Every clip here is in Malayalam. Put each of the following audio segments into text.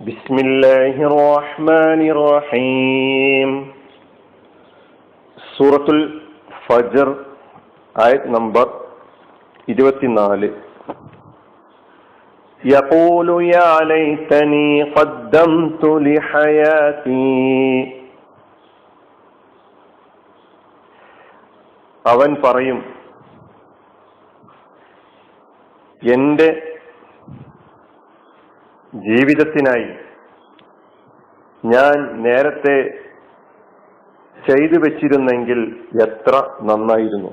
بسم الله الرحمن الرحيم സൂറത്തുൽ ഫജർ ആയത് നമ്പർ ഇരുപത്തിനാല് يقول يا ليتني قدمت لحياتي അവൻ പറയും എന്റെ ജീവിതത്തിനായി ഞാൻ നേരത്തെ ചെയ്തു വെച്ചിരുന്നെങ്കിൽ എത്ര നന്നായിരുന്നു.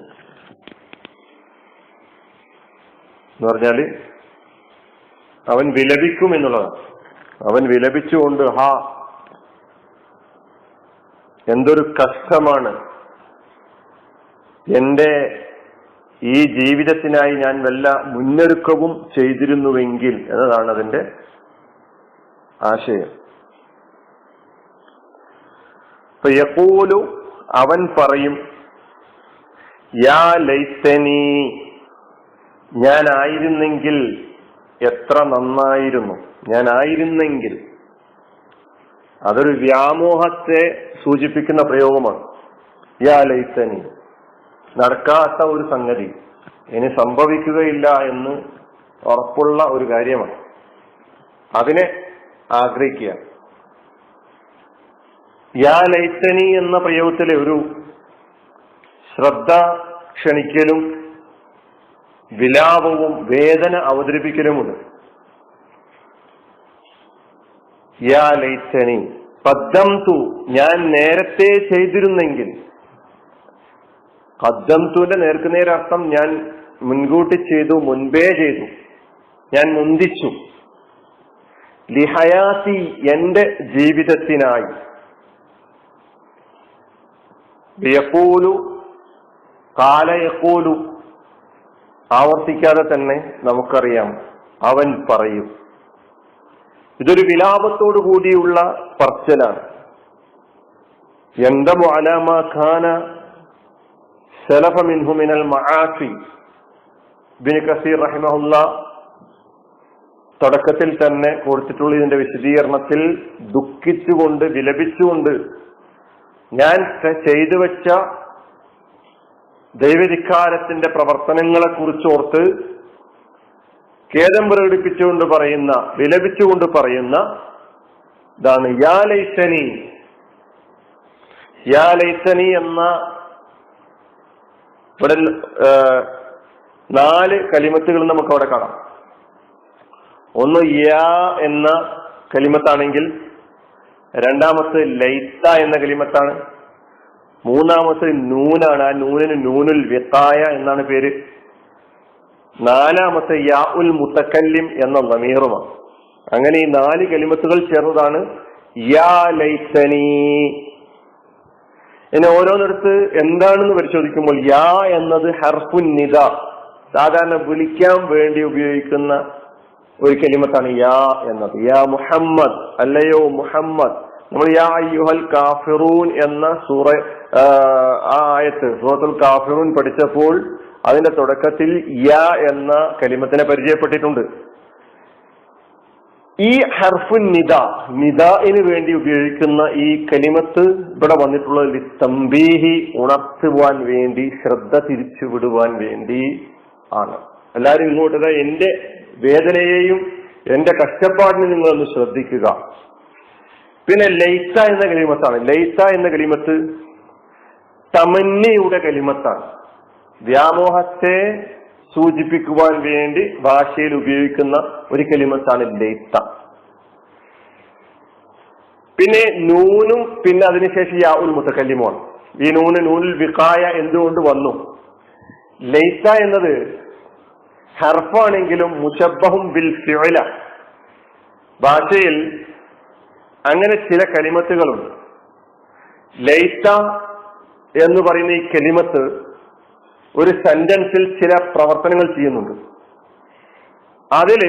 എന്ന് പറഞ്ഞാൽ അവൻ വിലപിക്കും എന്നുള്ളതാണ്. അവൻ വിലപിച്ചുകൊണ്ട് ഹാ എന്തൊരു കഷ്ടമാണ്. എന്റെ ഈ ജീവിതത്തിനായി ഞാൻ വല്ല മുന്നൊരുക്കവും ചെയ്തിരുന്നുവെങ്കിൽ എന്നതാണ് അതിന്റെ ആശയം. യക്കൂലു അവൻ പറയും യാ ലൈത്തനി ഞാനായിരുന്നെങ്കിൽ എത്ര നന്നായിരുന്നു. ഞാനായിരുന്നെങ്കിൽ. അതൊരു വ്യാമോഹത്തെ സൂചിപ്പിക്കുന്ന പ്രയോഗമാണ്. യാ ലൈത്തനി നടക്കാത്ത ഒരു സംഗതി ഇനി സംഭവിക്കുകയില്ല എന്ന് ഉറപ്പുള്ള ഒരു കാര്യമാണ്. അതിനെ ആഗ്രഹിക്കുക. യാ ലൈത്തനി എന്ന പ്രയോഗത്തിലെ ഒരു ശ്രദ്ധ ക്ഷണിക്കലും വിലാപവും വേദന അവതരിപ്പിക്കലുമുണ്ട്. യാ ലൈത്തനി പദ്ദം തു ഞാൻ നേരത്തെ ചെയ്തിരുന്നെങ്കിൽ കദ്ദംതുവിന്റെ നേർക്കുനേരർത്ഥം ഞാൻ മുൻകൂട്ടി ചെയ്തു മുൻപേ ചെയ്തു ഞാൻ മുന്തിച്ചു. ലിഹയാത്തി എന്റെ ജീവിതത്തിനായി. യക്കൂലു കാലയക്കൂലു ആവർത്തിക്കാതെ തന്നെ നമുക്കറിയാം. അവൻ പറയും. ഇതൊരു വിലാപത്തോടു കൂടിയുള്ള പറച്ചലാണ്. എന്തമു അലാമ ഖാന സലഫ മിൻഹു മിനൽ മആസി. ബിൻ കസീർ റഹിമഹുല്ല തുടക്കത്തിൽ തന്നെ കൊടുത്തിട്ടുള്ള ഇതിന്റെ വിശദീകരണത്തിൽ ദുഃഖിച്ചുകൊണ്ട് വിലപിച്ചുകൊണ്ട് ഞാൻ ചെയ്തു വെച്ച ദൈവധിക്കാരത്തിന്റെ പ്രവർത്തനങ്ങളെ കുറിച്ചോർത്ത് ഖേദം പ്രകടിപ്പിച്ചുകൊണ്ട് പറയുന്ന വിലപിച്ചുകൊണ്ട് പറയുന്ന ഇതാണ് യാലൈസനി യാലൈസനി എന്ന ഇവിടെ നാല് കലിമത്തുകൾ നമുക്ക് അവിടെ കാണാം. ഒന്ന് യാ എന്ന കലിമത്താണെങ്കിൽ രണ്ടാമത്തെ ലൈത്ത എന്ന കലിമത്താണ്. മൂന്നാമത്തെ നൂനാണ്. ആ നൂനിന് നൂനുൽ വ്യത്തായ എന്നാണ് പേര്. നാലാമത്തെ യാ ഉൽ മുത്തക്കല്ലിം എന്ന നമീറുമാണ് അങ്ങനെ ഈ നാല് കലിമത്തുകൾ ചേർന്നതാണ് യാ ലൈത്തനി. ഇനി ഓരോന്നിടത്ത് എന്താണെന്ന് പരിശോധിക്കുമ്പോൾ യാ എന്നത് ഹർഫുൻ നിദ. സാധാരണ വിളിക്കാൻ വേണ്ടി ഉപയോഗിക്കുന്ന ഒരു കെലിമത്താണ് യാ എന്നത്. യാ മുഹമ്മദ് അല്ലയോ മുഹമ്മദ്. നമ്മൾ യാ യുഹൽ കാഫിറൂൻ എന്ന സൂറ ആ ആയത്ത് സൂറത്തുൽ കാഫിറൂൻ പഠിച്ചപ്പോൾ അതിന്റെ തുടക്കത്തിൽ യാ എന്ന കലിമത്തിനെ പരിചയപ്പെട്ടിട്ടുണ്ട്. ഈ ഹർഫുൻ നിദ നിദാന് വേണ്ടി ഉപയോഗിക്കുന്ന ഈ കലിമത്ത് ഇവിടെ വന്നിട്ടുള്ളത് തമ്പീഹി ഉണർത്തുവാൻ വേണ്ടി ശ്രദ്ധ തിരിച്ചുവിടുവാൻ വേണ്ടി ആണ്. എല്ലാരും ഇങ്ങോട്ട് എന്റെ വേദനയെയും എന്റെ കഷ്ടപ്പാടിനെ നിങ്ങളൊന്ന് ശ്രദ്ധിക്കുക. പിന്നെ ലൈത്ത എന്ന കലിമത്താണ് ലൈത്ത എന്ന കലിമത്ത് തമന്നയുടെ കലിമത്താണ് വ്യാമോഹത്തെ സൂചിപ്പിക്കുവാൻ വേണ്ടി ഭാഷയിൽ ഉപയോഗിക്കുന്ന ഒരു കലിമത്താണ് ലൈത്ത പിന്നെ നൂനും പിന്നെ അതിനുശേഷം യാ ഉൽ മുത്തക്കല്ലിമാണ് ഈ നൂന് നൂനിൽ വിക്കായ എന്തുകൊണ്ട് വന്നു? ലൈത്ത എന്നത് ഹർഫാണെങ്കിലും മുഷബഹും ബിൽ ഫിഅല. ഭാഷയിൽ അങ്ങനെ ചില കലിമത്തുകളുണ്ട്. ലൈത്ത എന്ന് പറയുന്ന ഈ കലിമത്ത് ഒരു സെന്റൻസിൽ ചില പ്രവർത്തനങ്ങൾ ചെയ്യുന്നുണ്ട്. അതിൽ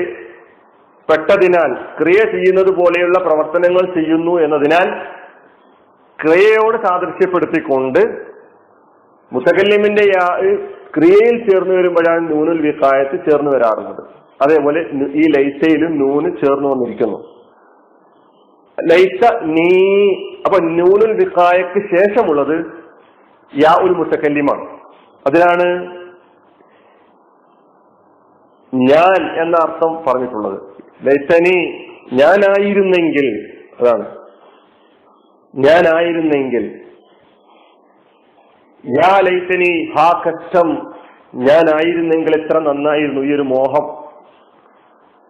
പെട്ടതിനാൽ ക്രിയ ചെയ്യുന്നത് പോലെയുള്ള പ്രവർത്തനങ്ങൾ ചെയ്യുന്നു എന്നതിനാൽ ക്രിയയോട് സാദൃശ്യപ്പെടുത്തിക്കൊണ്ട് മുത്തകല്യമിന്റെ ക്രിയയിൽ ചേർന്ന് വരുമ്പോഴാണ് നൂനുൽ വിഹായത്ത് ചേർന്ന് വരാറുള്ളത്. അതേപോലെ ഈ ലൈസയിലും നൂന് ചേർന്ന് വന്നിരിക്കുന്നു. ലൈസ നീ അപ്പൊ നൂനുൽ വിഹായക്ക് ശേഷമുള്ളത് യാ ഉൽ മുത്തക്കല്ലിമാണ്. അതിനാണ് ഞാൻ എന്ന അർത്ഥം പറഞ്ഞിട്ടുള്ളത്. ലൈസനി ഞാനായിരുന്നെങ്കിൽ അതാണ്. ഞാനായിരുന്നെങ്കിൽ യാ ലൈസനി ഞാനായിരുന്നെങ്കിൽ എത്ര നന്നായിരുന്നു ഈ ഒരു മോഹം.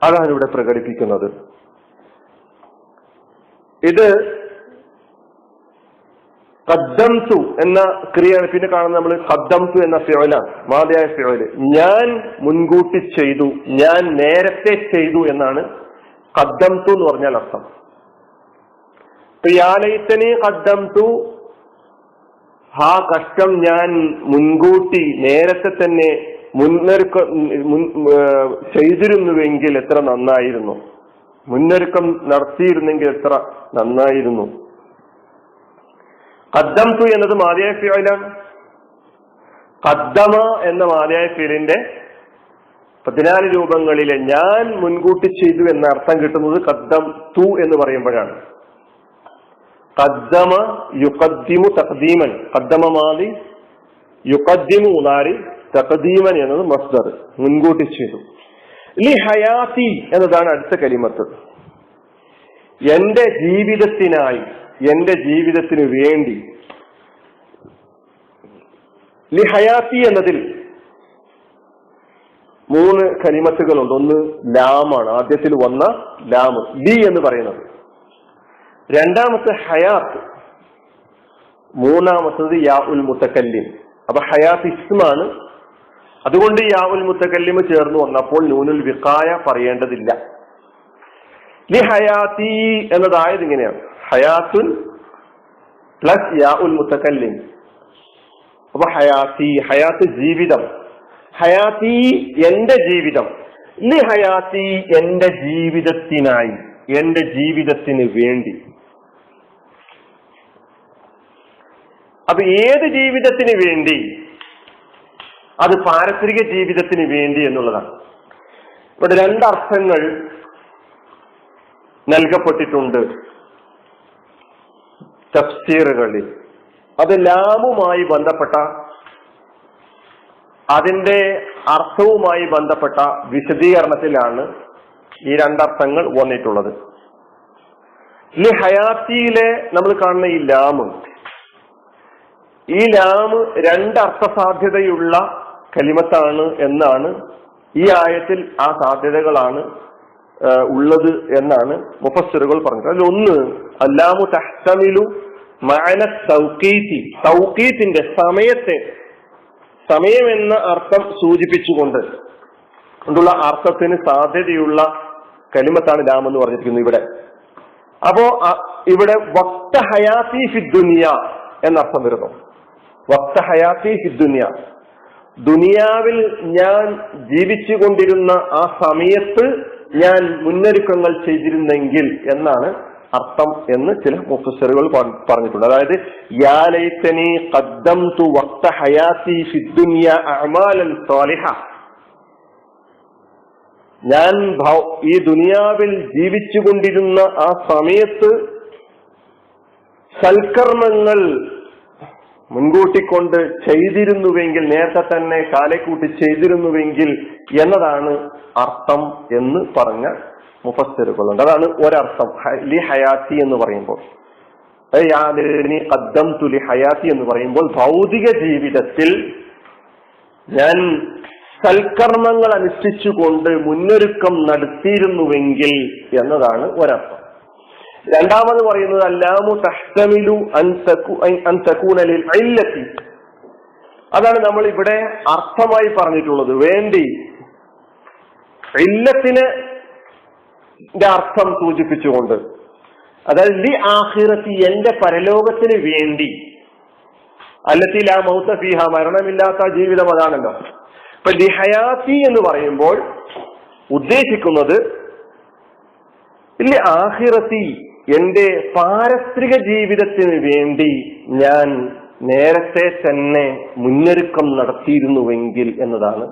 അതാണ് ഇവിടെ പ്രകടിപ്പിക്കുന്നത്. ഇത് കദ്ദംസു എന്ന ക്രിയയാണ്. പിന്നെ കാണുന്നത് നമ്മൾ കദ്ദംസു എന്ന ഫിയോലാണ് മാതയായ ഫിയോൽ ഞാൻ മുൻകൂട്ടി ചെയ്തു ഞാൻ നേരത്തെ ചെയ്തു എന്നാണ് കദ്ദംസു എന്ന് പറഞ്ഞാൽ അർത്ഥം. യാലൈത്തനെ കദ്ദംതു ഹാ കഷ്ടം ഞാൻ മുൻകൂട്ടി നേരത്തെ തന്നെ മുന്നൊരുക്കം ചെയ്തിരുന്നുവെങ്കിൽ എത്ര നന്നായിരുന്നു. മുന്നൊരുക്കം നടത്തിയിരുന്നെങ്കിൽ എത്ര നന്നായിരുന്നു. കദ്ദംതു എന്നത് മാതിയായ ഫീലാണ് കദ്ദമ എന്ന മാതിയായ ഫീലിന്റെ പതിനാല് രൂപങ്ങളിലെ ഞാൻ മുൻകൂട്ടി ചെയ്തു എന്ന അർത്ഥം കിട്ടുന്നത് കദ്ദം തു എന്ന് പറയുമ്പോഴാണ്. കദ്ദമ യുക്കദ്ദിമു തഖദീമൻ കദ്ദമ മാലി യുക്കദ്ദിമു തഖദീമൻ എന്നത് മസ്ദർ. മുൻകൂട്ടി ചെയ്തു. ഹയാത്തി എന്നതാണ് അടുത്ത കലിമത്ത്. എന്റെ ജീവിതത്തിനായി എന്റെ ജീവിതത്തിന് വേണ്ടി. ലി എന്നതിൽ മൂന്ന് കലിമത്തുകളുണ്ട്. ഒന്ന് ലാമാണ്. ആദ്യത്തിൽ വന്ന ലാം. ലി എന്ന് പറയുന്നത്. രണ്ടാമത്തെ ഹയാത്ത് മൂന്നാമത്തത് യാ ഉൽ മുത്തക്കല്ലിം അപ്പൊ ഹയാത്ത് ഇസ്മാണ്. അതുകൊണ്ട് യാ ഉൽ മുത്തക്കല്ലിമ് ചേർന്ന് വന്നപ്പോൾ നൂനുൽ വിഖായ പറയേണ്ടതില്ല. ലി ഹയാത്തി എന്നതായത് ഇങ്ങനെയാണ്. ഹയാത്തുൻ പ്ലസ് യാ ഉൽ മുത്തക്കല്ലിം അപ്പൊ ഹയാത്തി ഹയാത്ത് ജീവിതം. ഹയാത്തി എന്റെ ജീവിതം. ലി ഹയാത്തി എന്റെ ജീവിതത്തിനായി എന്റെ ജീവിതത്തിന് വേണ്ടി. അപ്പൊ ഏത് ജീവിതത്തിന് വേണ്ടി? അത് പാരസ്പരിക ജീവിതത്തിന് വേണ്ടി എന്നുള്ളതാണ്. ഇവിടെ രണ്ടർത്ഥങ്ങൾ നൽകപ്പെട്ടിട്ടുണ്ട് തഫ്സീറുകളിൽ. അത് ലാമുമായി ബന്ധപ്പെട്ട അതിന്റെ അർത്ഥവുമായി ബന്ധപ്പെട്ട വിശദീകരണത്തിലാണ് ഈ രണ്ടർത്ഥങ്ങൾ വന്നിട്ടുള്ളത്. ഈ ഹയാത്തിയിലെ നമ്മൾ കാണുന്ന ഈ ലാമ് ഈ ലാമ് രണ്ട് അർത്ഥസാധ്യതയുള്ള കലിമത്താണ് എന്നാണ് ഈ ആയത്തിൽ ആ സാധ്യതകളാണ് ഉള്ളത് എന്നാണ് മുഫസ്സറുകൾ പറഞ്ഞത്. അതിൽ ഒന്ന് അല്ലാമു തഹ്തമിലു മാന തൗക്കീത്തി തൗക്കീത്തിന്റെ സമയത്തെ സമയം എന്ന അർത്ഥം സൂചിപ്പിച്ചുകൊണ്ട് കൊണ്ടുള്ള അർത്ഥത്തിന് സാധ്യതയുള്ള കലിമത്താണ് ലാം എന്ന് പറഞ്ഞിരിക്കുന്നത് ഇവിടെ. അപ്പോ ഇവിടെ വക്ത ഹയാത്തി ഫിദ്ദുനിയ എന്നർത്ഥം വരുന്നു. വക്ത ഹയാത്തി ഫിദ്ദുനിയ ദുനിയാവിൽ ഞാൻ ജീവിച്ചു കൊണ്ടിരുന്ന ആ സമയത്ത് ഞാൻ മുന്നൊരുക്കങ്ങൾ ചെയ്തിരുന്നെങ്കിൽ എന്നാണ് അർത്ഥം എന്ന് ചില മുഫസറുകൾ പറഞ്ഞിട്ടുണ്ട്. അതായത് ഹയാത്തി ഞാൻ ഈ ദുനിയാവിൽ ജീവിച്ചുകൊണ്ടിരുന്ന ആ സമയത്ത് സൽക്കർമ്മങ്ങൾ മുൻകൂട്ടിക്കൊണ്ട് ചെയ്തിരുന്നുവെങ്കിൽ നേരത്തെ തന്നെ കാലക്കൂട്ടി ചെയ്തിരുന്നുവെങ്കിൽ എന്നതാണ് അർത്ഥം എന്ന് പറഞ്ഞ മുഫസ്സറുകളുണ്ട്. അതാണ് ഒരർത്ഥം. ലി ഹയാത്തി എന്ന് പറയുമ്പോൾ. കദ്ദം തുലി ഹയാത്തി എന്ന് പറയുമ്പോൾ ഭൗതിക ജീവിതത്തിൽ ഞാൻ സൽക്കർമ്മങ്ങൾ അനുഷ്ഠിച്ചുകൊണ്ട് മുന്നൊരുക്കം നടത്തിയിരുന്നുവെങ്കിൽ എന്നതാണ് ഒരർത്ഥം. രണ്ടാമത് പറയുന്നത് അല്ലാമു തഹ്തമിലു അൻതക്കൂനലിൽ ഇല്ലത്തി. അതാണ് നമ്മൾ ഇവിടെ അർത്ഥമായി പറഞ്ഞിട്ടുള്ളത്. വേണ്ടി ഇല്ലത്തിന് അർത്ഥം സൂചിപ്പിച്ചുകൊണ്ട്. അതായത് ലി ആഹിറത്തി എന്റെ പരലോകത്തിന് വേണ്ടി. അല്ലത്തി ലാ മൗസഫിഹ ഫീഹ മരണമില്ലാത്ത ജീവിതം അതാണല്ലോ. ഇപ്പൊ ലിഹയാത്തി എന്ന് പറയുമ്പോൾ ഉദ്ദേശിക്കുന്നത് ഇല്ല ആഹിറത്തി എന്റെ പാരസ്ത്രിക ജീവിതത്തിന് വേണ്ടി ഞാൻ നേരത്തെ തന്നെ മുന്നൊരുക്കം നടത്തിയിരുന്നുവെങ്കിൽ എന്നതാണ്.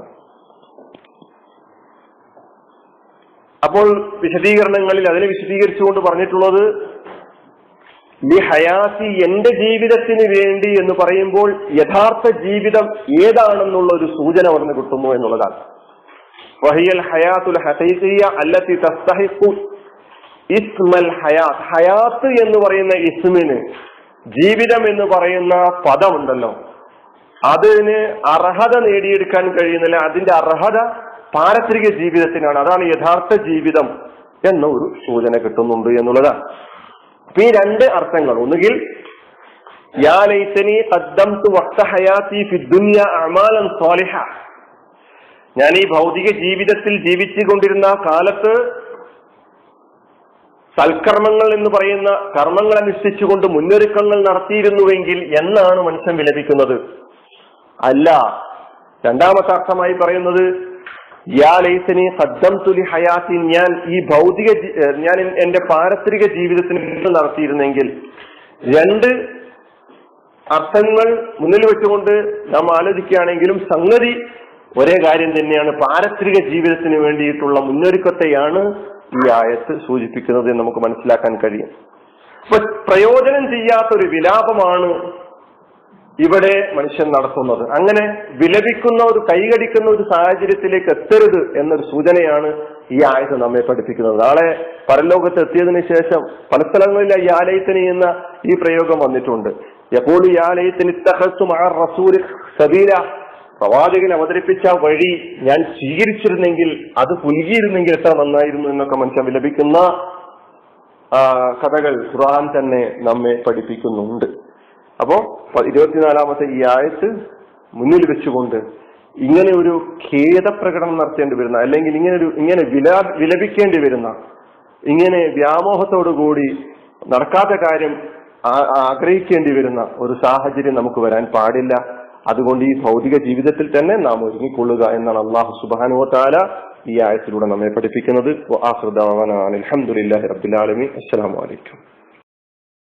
അപ്പോൾ വിശദീകരണങ്ങളിൽ അതിനെ വിശദീകരിച്ചുകൊണ്ട് പറഞ്ഞിട്ടുള്ളത് ലി ഹയാത്തി എന്റെ ജീവിതത്തിന് വേണ്ടി എന്ന് പറയുമ്പോൾ യഥാർത്ഥ ജീവിതം ഏതാണെന്നുള്ള ഒരു സൂചന ഉടനെ കിട്ടുന്നു എന്നുള്ളതാണ്. വഹിയൽ ഹയാത്തുൽ ഹസൈഖിയ അല്ലത്തി തസ്തഹിഖു ഇസ്മൽ ഹയാത്ത്. ഹയാത്ത് എന്ന് പറയുന്ന ഇസ്മിന് ജീവിതം എന്ന് പറയുന്ന പദമുണ്ടല്ലോ. അതിന് അർഹത നേടിയെടുക്കാൻ കഴിയുന്നില്ല അതിന്റെ അർഹത പാരത്രിക ജീവിതത്തിനാണ്. അതാണ് യഥാർത്ഥ ജീവിതം എന്ന ഒരു സൂചന കിട്ടുന്നുണ്ട് എന്നുള്ളതാണ്. അപ്പൊ ഈ രണ്ട് അർത്ഥങ്ങൾ. ഒന്നുകിൽ യാ ഫി അമാലൻ ഞാൻ ഈ ഭൗതിക ജീവിതത്തിൽ ജീവിച്ചു കൊണ്ടിരുന്ന കാലത്ത് സൽക്കർമ്മങ്ങൾ എന്ന് പറയുന്ന കർമ്മങ്ങൾ അനുഷ്ഠിച്ചുകൊണ്ട് മുന്നൊരുക്കങ്ങൾ നടത്തിയിരുന്നുവെങ്കിൽ എന്നാണ് മനുഷ്യൻ വിലപിക്കുന്നത്. അല്ല രണ്ടാമത്തെ അർത്ഥമായി പറയുന്നത് തുലി ഹയാത്തി ഞാൻ ഈ ഭൗതിക ഞാൻ എന്റെ പാരസ്പരിക ജീവിതത്തിന് നടത്തിയിരുന്നെങ്കിൽ രണ്ട് അർത്ഥങ്ങൾ മുന്നിൽ വെച്ചുകൊണ്ട് നാം ആലോചിക്കുകയാണെങ്കിലും സംഗതി ഒരേ കാര്യം തന്നെയാണ്. പാരസ്പരിക ജീവിതത്തിന് വേണ്ടിയിട്ടുള്ള മുന്നൊരുക്കത്തെയാണ് ഈ ആയത്ത് സൂചിപ്പിക്കുന്നത് എന്ന് നമുക്ക് മനസ്സിലാക്കാൻ കഴിയും. അപ്പൊ പ്രയോജനം ചെയ്യാത്ത ഒരു വിലാപമാണ് ഇവിടെ മനുഷ്യൻ നടത്തുന്നത്. അങ്ങനെ വിലപിക്കുന്ന ഒരു കൈകടിക്കുന്ന ഒരു സാഹചര്യത്തിലേക്ക് എത്തരുത് എന്നൊരു സൂചനയാണ് ഈ ആയത് നമ്മെ പഠിപ്പിക്കുന്നത്. നാളെ പരലോകത്ത് എത്തിയതിനു ശേഷം പല സ്ഥലങ്ങളിൽ ഈ ആലയത്തിന് എന്ന ഈ പ്രയോഗം വന്നിട്ടുണ്ട്. എപ്പോൾ ഈ ആലയത്തിന് റസൂൽ സബീല പ്രവാചകൻ അവതരിപ്പിച്ച വഴി ഞാൻ സ്വീകരിച്ചിരുന്നെങ്കിൽ അത് പുൽകിയിരുന്നെങ്കിൽ എത്ര നന്നായിരുന്നു എന്നൊക്കെ മനുഷ്യൻ വിലപിക്കുന്ന കഥകൾ ഖുർആൻ തന്നെ നമ്മെ പഠിപ്പിക്കുന്നുണ്ട്. അപ്പോ ഇരുപത്തിനാലാമത്തെ ഈ ആയത്ത് മുന്നിൽ വെച്ചുകൊണ്ട് ഇങ്ങനെ ഒരു ഖേദപ്രകടനം നടത്തേണ്ടി വരുന്ന അല്ലെങ്കിൽ ഇങ്ങനെ ഒരു ഇങ്ങനെ വില വിലപിക്കേണ്ടി വരുന്ന ഇങ്ങനെ വ്യാമോഹത്തോടു കൂടി നടക്കാത്ത കാര്യം ആഗ്രഹിക്കേണ്ടി വരുന്ന ഒരു സാഹചര്യം നമുക്ക് വരാൻ പാടില്ല. അതുകൊണ്ട് ഈ ഭൗതിക ജീവിതത്തിൽ തന്നെ നാം ഒരുങ്ങിക്കൊള്ളുക എന്നാണ് അള്ളാഹു സുബാനുവ താല ഈ ആയത്തിലൂടെ നമ്മെ പഠിപ്പിക്കുന്നത്. അലഹമുല്ലാഹി റബ്ബുലാലമി